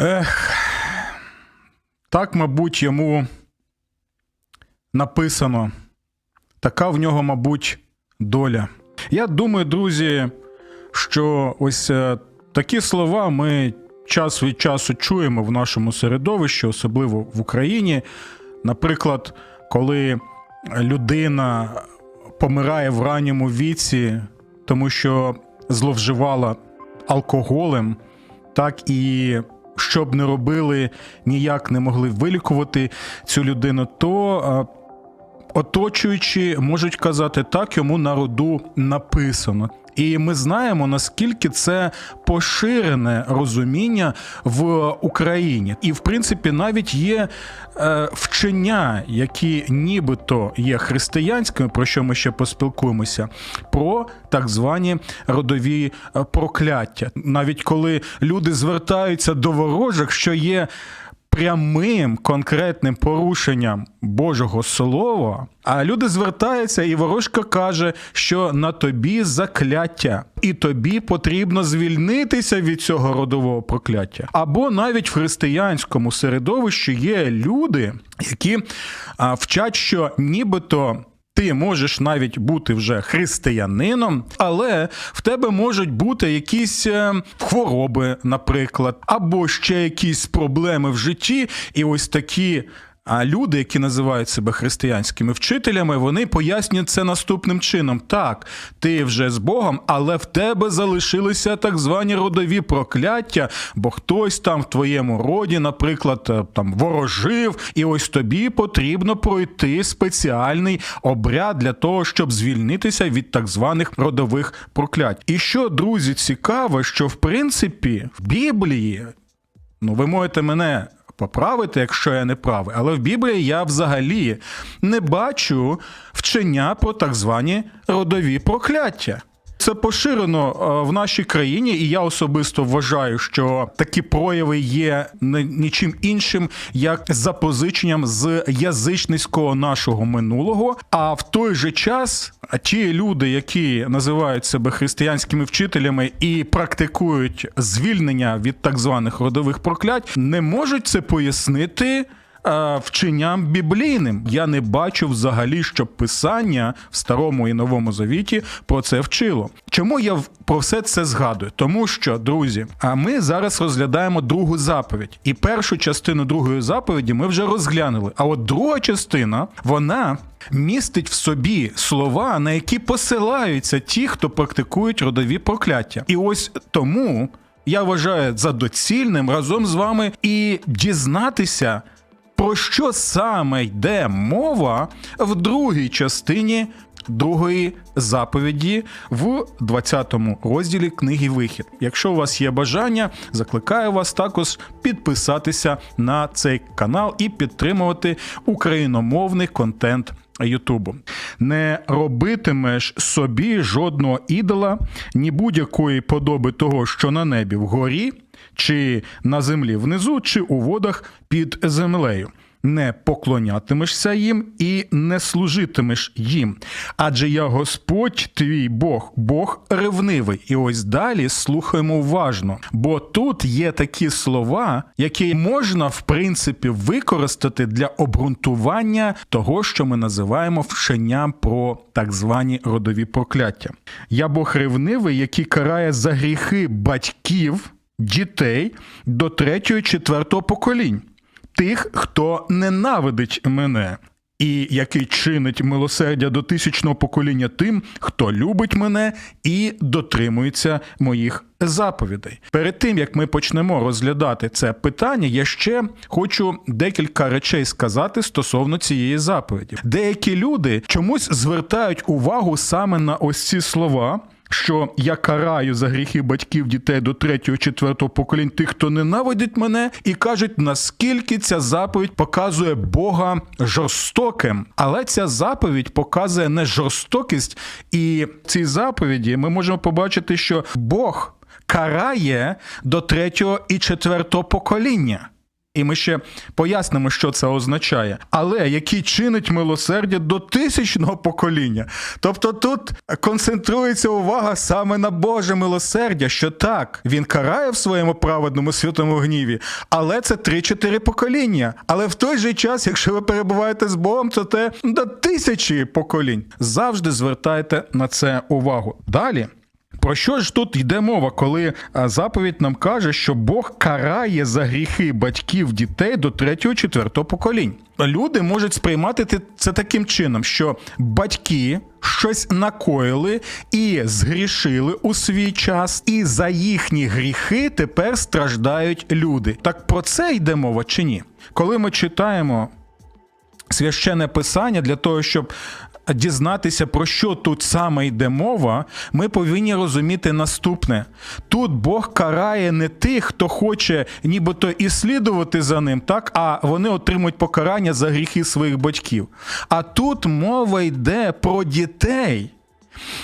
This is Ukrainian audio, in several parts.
Ех, так, мабуть, йому написано. Така в нього, мабуть, доля. Я думаю, друзі, що ось е, такі слова ми час від часу чуємо в нашому середовищі, особливо в Україні. Наприклад, коли людина помирає в ранньому віці, тому що зловживала алкоголем, так і що б не робили, ніяк не могли вилікувати цю людину, то оточуючі можуть казати, так йому на роду написано. І ми знаємо, наскільки це поширене розуміння в Україні. І, в принципі, навіть є е, вчення, які нібито є християнськими, про що ми ще поспілкуємося, про так звані родові е, прокляття. Навіть коли люди звертаються до ворожих, що є прямим конкретним порушенням Божого Слова, а люди звертаються, і ворожка каже, що на тобі закляття, і тобі потрібно звільнитися від цього родового прокляття. Або навіть в християнському середовищі є люди, які вчать, що нібито. Ти можеш навіть бути вже християнином, але в тебе можуть бути якісь е, хвороби, наприклад, або ще якісь проблеми в житті, і ось такі. А люди, які називають себе християнськими вчителями, вони пояснюють це наступним чином: так, ти вже з Богом, але в тебе залишилися так звані родові прокляття, бо хтось там в твоєму роді, наприклад, е, там ворожив, і ось тобі потрібно пройти спеціальний обряд для того, щоб звільнитися від так званих родових проклять. І що, друзі, цікаво, що в принципі в Біблії, ну ви можете мене поправити, якщо я не правий, але в Біблії я взагалі не бачу вчення про так звані родові прокляття. Це поширено е, в нашій країні, і я особисто вважаю, що такі прояви є не- нічим іншим, як запозиченням з язичницького нашого минулого. А в той же час ті люди, які називають себе християнськими вчителями і практикують звільнення від так званих родових проклять, не можуть це пояснити вченням біблійним. Я не бачу взагалі, щоб писання в старому і новому завіті про це вчило. Чому я про все це згадую? Тому що, друзі, а ми зараз розглядаємо другу заповідь, і першу частину другої заповіді ми вже розглянули. А от друга частина вона містить в собі слова, на які посилаються ті, хто практикують родові прокляття. І ось тому. Я вважаю за доцільним разом з вами і дізнатися, про що саме йде мова в другій частині другої заповіді в 20 розділі книги Вихід. Якщо у вас є бажання, закликаю вас також підписатися на цей канал і підтримувати україномовний контент. Ютубу не робитимеш собі жодного ідола, ні будь-якої подоби того, що на небі вгорі, чи на землі внизу, чи у водах під землею. Не поклонятимешся їм і не служитимеш їм. Адже я Господь твій Бог, Бог ревнивий. І ось далі слухаємо уважно. Бо тут є такі слова, які можна в принципі використати для обґрунтування того, що ми називаємо вченням про так звані родові прокляття. Я Бог ревнивий, який карає за гріхи батьків, дітей до третього, четвертого поколінь тих, хто ненавидить мене, і який чинить милосердя до тисячного покоління тим, хто любить мене і дотримується моїх заповідей. Перед тим як ми почнемо розглядати це питання, я ще хочу декілька речей сказати стосовно цієї заповіді. Деякі люди чомусь звертають увагу саме на ось ці слова що я караю за гріхи батьків дітей до третього, четвертого поколінь тих, хто ненавидить мене, і кажуть, наскільки ця заповідь показує Бога жорстоким. Але ця заповідь показує не жорстокість, і в цій заповіді ми можемо побачити, що Бог карає до третього і четвертого покоління. І ми ще пояснимо, що це означає, але який чинить милосердя до тисячного покоління. Тобто тут концентрується увага саме на Боже милосердя, що так, він карає в своєму праведному святому гніві, але це 3-4 покоління. Але в той же час, якщо ви перебуваєте з Богом, то те до тисячі поколінь. Завжди звертайте на це увагу. Далі. Про що ж тут йде мова, коли заповідь нам каже, що Бог карає за гріхи батьків дітей до 3-4 поколінь? Люди можуть сприймати це таким чином, що батьки щось накоїли і згрішили у свій час, і за їхні гріхи тепер страждають люди. Так про це йде мова чи ні? Коли ми читаємо священне писання для того, щоб дізнатися, про що тут саме йде мова, ми повинні розуміти наступне: тут Бог карає не тих, хто хоче нібито і слідувати за ним, так, а вони отримують покарання за гріхи своїх батьків. А тут мова йде про дітей,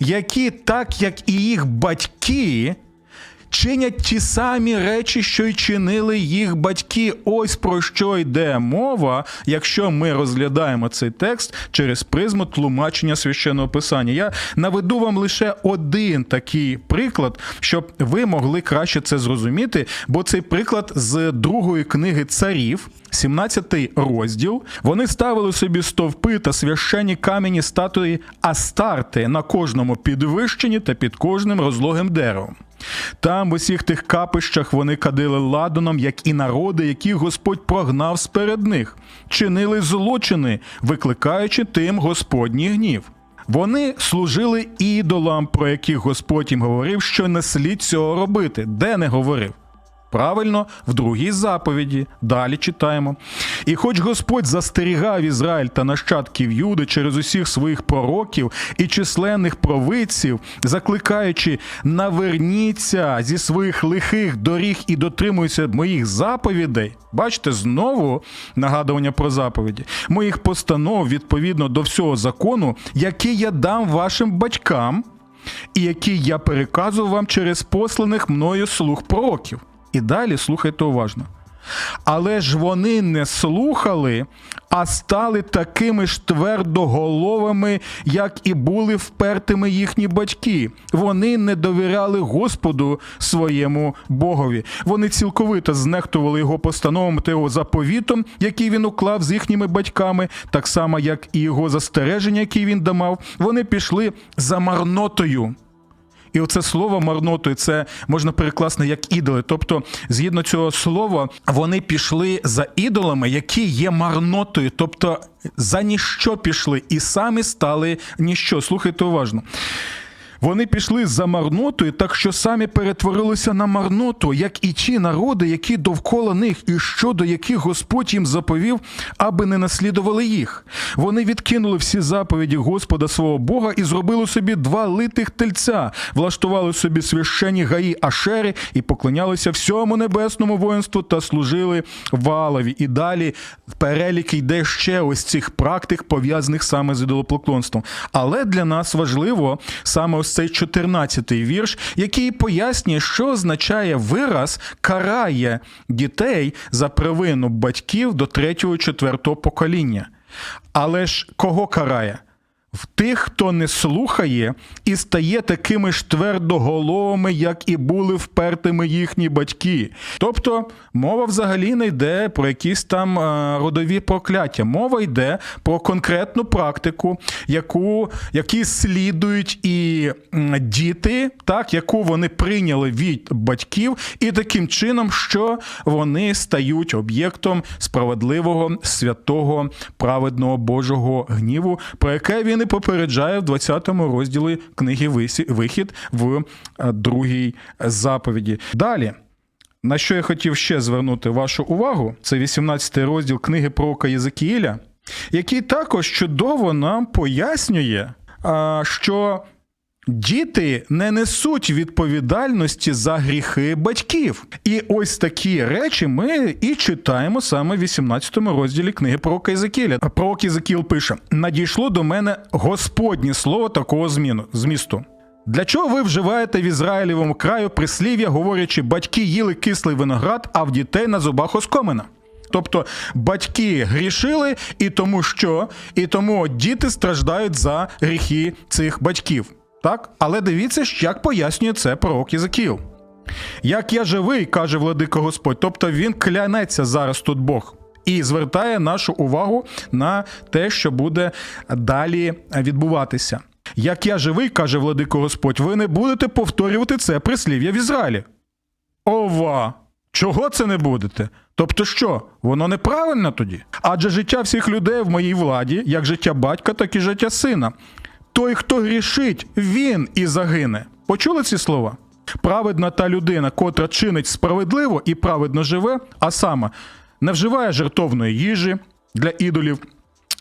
які, так як і їх батьки, чинять ті самі речі, що й чинили їх батьки. Ось про що йде мова, якщо ми розглядаємо цей текст через призму тлумачення священного писання. Я наведу вам лише один такий приклад, щоб ви могли краще це зрозуміти, бо цей приклад з другої книги царів. 17 розділ. Вони ставили собі стовпи та священні кам'яні статуї Астарти на кожному підвищенні та під кожним розлогим деревом. Там в усіх тих капищах вони кадили ладаном, як і народи, які Господь прогнав сперед них, чинили злочини, викликаючи тим Господній гнів. Вони служили ідолам, про яких Господь їм говорив, що не слід цього робити, де не говорив. Правильно, в другій заповіді. Далі читаємо. І хоч Господь застерігав Ізраїль та нащадків Юди через усіх своїх пророків і численних провидців, закликаючи наверніться зі своїх лихих доріг і дотримуйся моїх заповідей. Бачите, знову нагадування про заповіді, моїх постанов відповідно до всього закону, який я дам вашим батькам, і який я переказував вам через посланих мною слуг пророків. І далі слухайте уважно. Але ж вони не слухали, а стали такими ж твердоголовими, як і були впертими їхні батьки. Вони не довіряли Господу своєму Богові. Вони цілковито знехтували його постановами та його заповітом, який він уклав з їхніми батьками, так само, як і його застереження, які він дамав. Вони пішли за марнотою. І оце слово марнотою це можна перекласти як ідоли. Тобто, згідно цього слова, вони пішли за ідолами, які є марнотою, тобто за ніщо пішли і самі стали ніщо. Слухайте уважно. Вони пішли за марнотою, так що самі перетворилися на марноту, як і ті народи, які довкола них, і щодо яких Господь їм заповів, аби не наслідували їх. Вони відкинули всі заповіді Господа свого Бога і зробили собі два литих тельця, влаштували собі священні гаї Ашери і поклонялися всьому небесному воїнству та служили валові. І далі перелік йде ще ось цих практик, пов'язаних саме з ідолопоклонством. Але для нас важливо саме ось цей 14-й вірш, який пояснює, що означає вираз карає дітей за провину батьків до 3-4 покоління. Але ж кого карає? В тих, хто не слухає і стає такими ж твердоголовими, як і були впертими їхні батьки. Тобто мова взагалі не йде про якісь там е, родові прокляття. Мова йде про конкретну практику, яку, які слідують і діти, так, яку вони прийняли від батьків, і таким чином, що вони стають об'єктом справедливого, святого, праведного Божого гніву, про яке він і попереджає в 20 розділі книги Вихід в е, другій заповіді. Далі. На що я хотів ще звернути вашу увагу, це 18 розділ книги пророка Єзекіїля, який також чудово нам пояснює, що діти не несуть відповідальності за гріхи батьків. І ось такі речі ми і читаємо саме в 18 розділі книги пророка Єзекіля. Пророк Єзекіл пише: надійшло до мене Господнє слово такого зміну змісту. Для чого ви вживаєте в Ізраїлевому краю прислів'я, говорячи, батьки їли кислий виноград, а в дітей на зубах оскомина? Тобто батьки грішили, і тому що, і тому діти страждають за гріхи цих батьків. Так? Але дивіться, як пояснює це пророк Єзекіл. Як я живий, каже владика Господь. Тобто він клянеться зараз тут Бог і звертає нашу увагу на те, що буде далі відбуватися. Як я живий, каже владико Господь, ви не будете повторювати це прислів'я в Ізраїлі. Ова! Чого це не будете? Тобто що, воно неправильно тоді? Адже життя всіх людей в моїй владі, як життя батька, так і життя сина. Той, хто грішить, він і загине. Почули ці слова? Праведна та людина, котра чинить справедливо і праведно живе, а саме не вживає жертовної їжі для ідолів.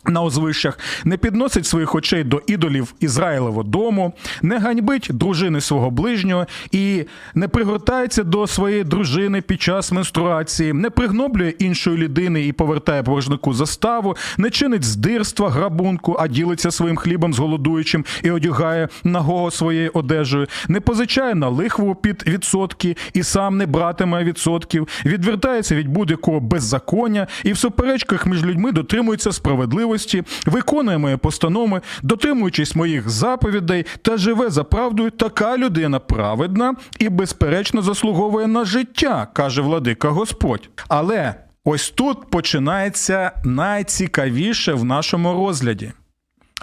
На озвищах не підносить своїх очей до ідолів Ізраїлевого дому, не ганьбить дружини свого ближнього і не пригортається до своєї дружини під час менструації, не пригноблює іншої людини і повертає боржнику заставу, не чинить здирства, грабунку, а ділиться своїм хлібом з голодуючим і одягає нагого своєю одежею, не позичає на лихву під відсотки і сам не братиме відсотків, відвертається від будь-якого беззаконня і в суперечках між людьми дотримується справедливості, виконує мої постанови, дотримуючись моїх заповідей та живе за правдою, така людина праведна і безперечно заслуговує на життя, каже владика Господь. Але ось тут починається найцікавіше в нашому розгляді.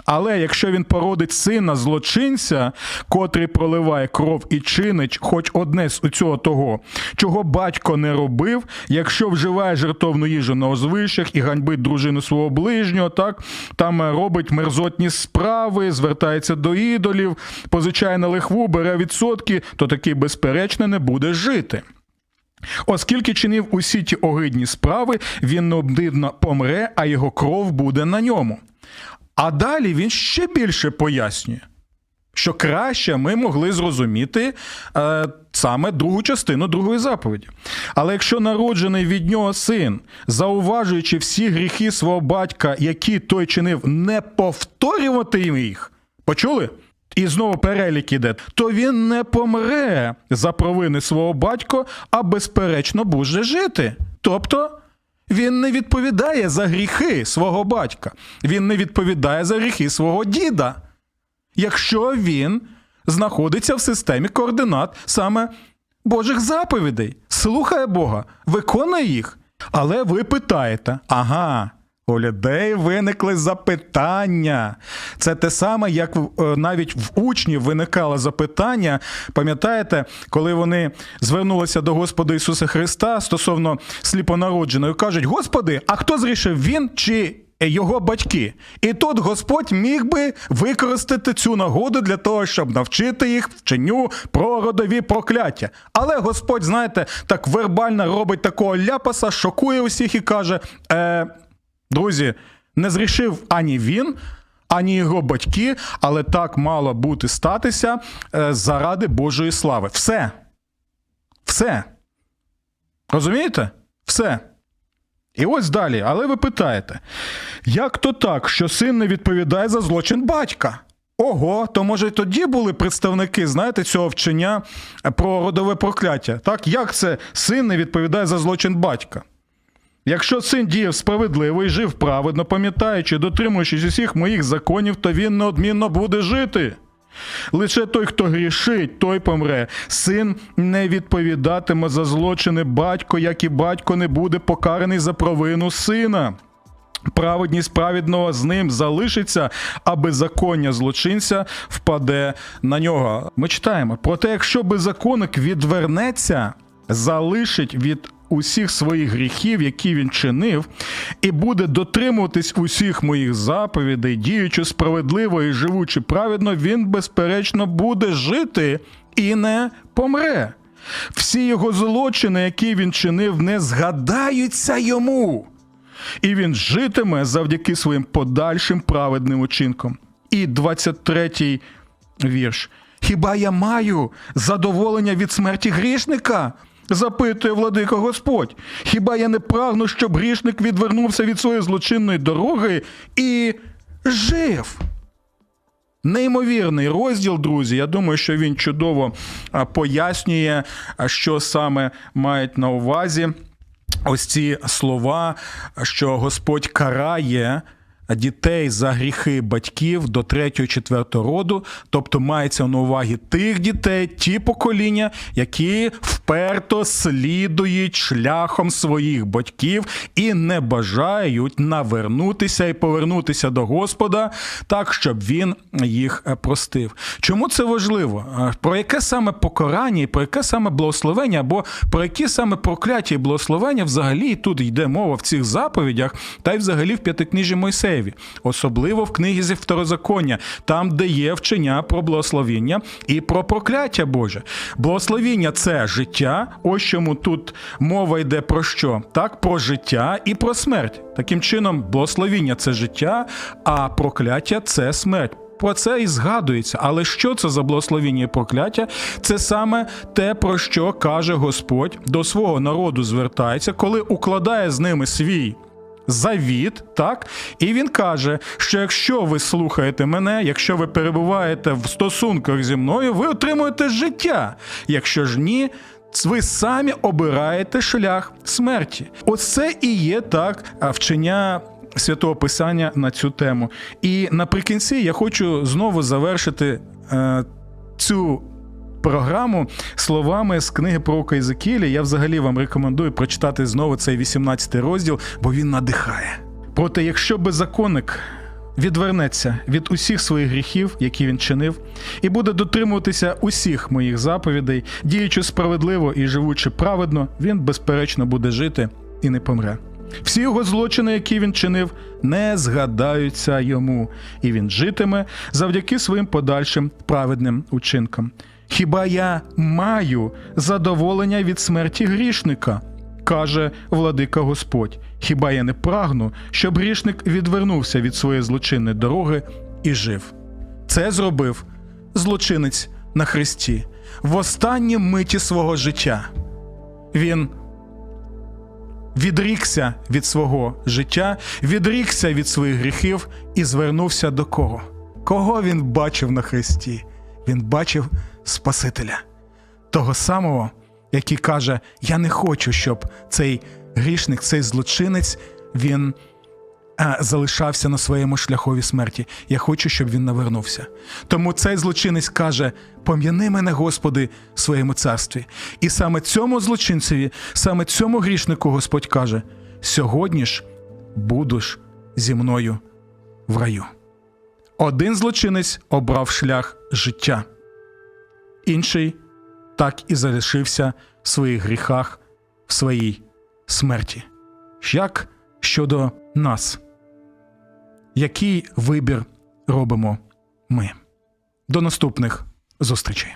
Але якщо він породить сина злочинця, котрий проливає кров і чинить хоч одне з цього того, чого батько не робив, якщо вживає жертовну їжу на озвищах і ганьбить дружину свого ближнього, так там робить мерзотні справи, звертається до ідолів, позичає на лихву, бере відсотки, то такий безперечно не буде жити. Оскільки чинив усі ті огидні справи, він необдивно помре, а його кров буде на ньому. А далі він ще більше пояснює, що краще ми могли зрозуміти е, саме другу частину другої заповіді. Але якщо народжений від нього син, зауважуючи всі гріхи свого батька, які той чинив, не повторювати їх, почули? І знову перелік іде, то він не помре за провини свого батька, а безперечно буде жити. Тобто. Він не відповідає за гріхи свого батька, він не відповідає за гріхи свого діда, якщо він знаходиться в системі координат саме Божих заповідей, слухає Бога, виконує їх. Але ви питаєте: ага, у людей виникли запитання. Це те саме, як навіть в учнів виникало запитання. Пам'ятаєте, коли вони звернулися до Господа Ісуса Христа стосовно сліпонародженої, кажуть: Господи, а хто зрішив він чи його батьки? І тут Господь міг би використати цю нагоду для того, щоб навчити їх вченню про родові прокляття. Але Господь, знаєте, так вербально робить такого ляпаса, шокує усіх і каже. Е, Друзі, не зрішив ані він, ані його батьки, але так мало бути статися заради Божої слави. Все. Все. Розумієте? Все. І ось далі. Але ви питаєте, як то так, що син не відповідає за злочин батька? Ого, то може тоді були представники, знаєте, цього вчення про родове прокляття? Так, як це син не відповідає за злочин батька? Якщо син діяв справедливо і жив праведно, пам'ятаючи, дотримуючись усіх моїх законів, то він неодмінно буде жити. Лише той, хто грішить, той помре. Син не відповідатиме за злочини батько, як і батько не буде покараний за провину сина. Праведність праведного з ним залишиться, а беззаконня злочинця впаде на нього. Ми читаємо: проте, якщо беззаконник відвернеться, залишить від усіх своїх гріхів, які він чинив, і буде дотримуватись усіх моїх заповідей, діючи справедливо і живучи праведно, він, безперечно, буде жити і не помре. Всі його злочини, які він чинив, не згадаються йому. І він житиме завдяки своїм подальшим праведним учинкам. І 23-й вірш. Хіба я маю задоволення від смерті грішника? Запитує владика Господь. Хіба я не прагну, щоб грішник відвернувся від своєї злочинної дороги і жив? Неймовірний розділ, друзі. Я думаю, що він чудово пояснює, що саме мають на увазі ось ці слова, що Господь карає. Дітей за гріхи батьків до 3-4 роду, тобто мається на увазі тих дітей, ті покоління, які вперто слідують шляхом своїх батьків і не бажають навернутися і повернутися до Господа так, щоб він їх е, простив. Чому це важливо? Е, Про яке саме покарання, і про яке саме благословення, або про які саме прокляття і благословення взагалі тут йде мова в цих заповідях, та й взагалі в п'ятикнижі Мойсеєві, особливо в книзі Второзаконня, там, де є вчення про благословіння і про прокляття Боже. Благословіння це життя. Ось чому тут мова йде про що? Так, про життя і про смерть. Таким чином, благословіння це життя, а прокляття це смерть. Про це і згадується. Але що це за благословіння і прокляття? Це саме те, про що каже Господь до свого народу звертається, коли укладає з ними свій. Завіт, так, і він каже, що якщо ви слухаєте мене, якщо ви перебуваєте в стосунках зі мною, ви отримуєте життя. Якщо ж ні, ви самі обираєте шлях смерті. Оце і є так вчення святого писання на цю тему. І наприкінці я хочу знову завершити е, цю програму словами з книги пророка Ізекілі. Я взагалі вам рекомендую прочитати знову цей 18 розділ, бо він надихає. Проте, якщо беззаконник відвернеться від усіх своїх гріхів, які він чинив, і буде дотримуватися усіх моїх заповідей, діючи справедливо і живучи праведно, він безперечно буде жити і не помре. Всі його злочини, які він чинив, не згадаються йому, і він житиме завдяки своїм подальшим праведним учинкам. Хіба я маю задоволення від смерті грішника? каже владика Господь. Хіба я не прагну, щоб грішник відвернувся від своєї злочинної дороги і жив? Це зробив злочинець на хресті в останній миті свого життя. Він відрікся від свого життя, відрікся від своїх гріхів і звернувся до кого? Кого він бачив на хресті? Він бачив Спасителя, того самого, який каже: Я не хочу, щоб цей грішник, цей злочинець, він а, залишався на своєму шляхові смерті. Я хочу, щоб він навернувся. Тому цей злочинець каже: Пом'яни мене, Господи, в своєму царстві. І саме цьому злочинцеві, саме цьому грішнику Господь каже: сьогодні ж будеш зі мною в раю. Один злочинець обрав шлях життя, інший так і залишився в своїх гріхах, в своїй смерті. Як щодо нас? Який вибір робимо ми? До наступних зустрічей!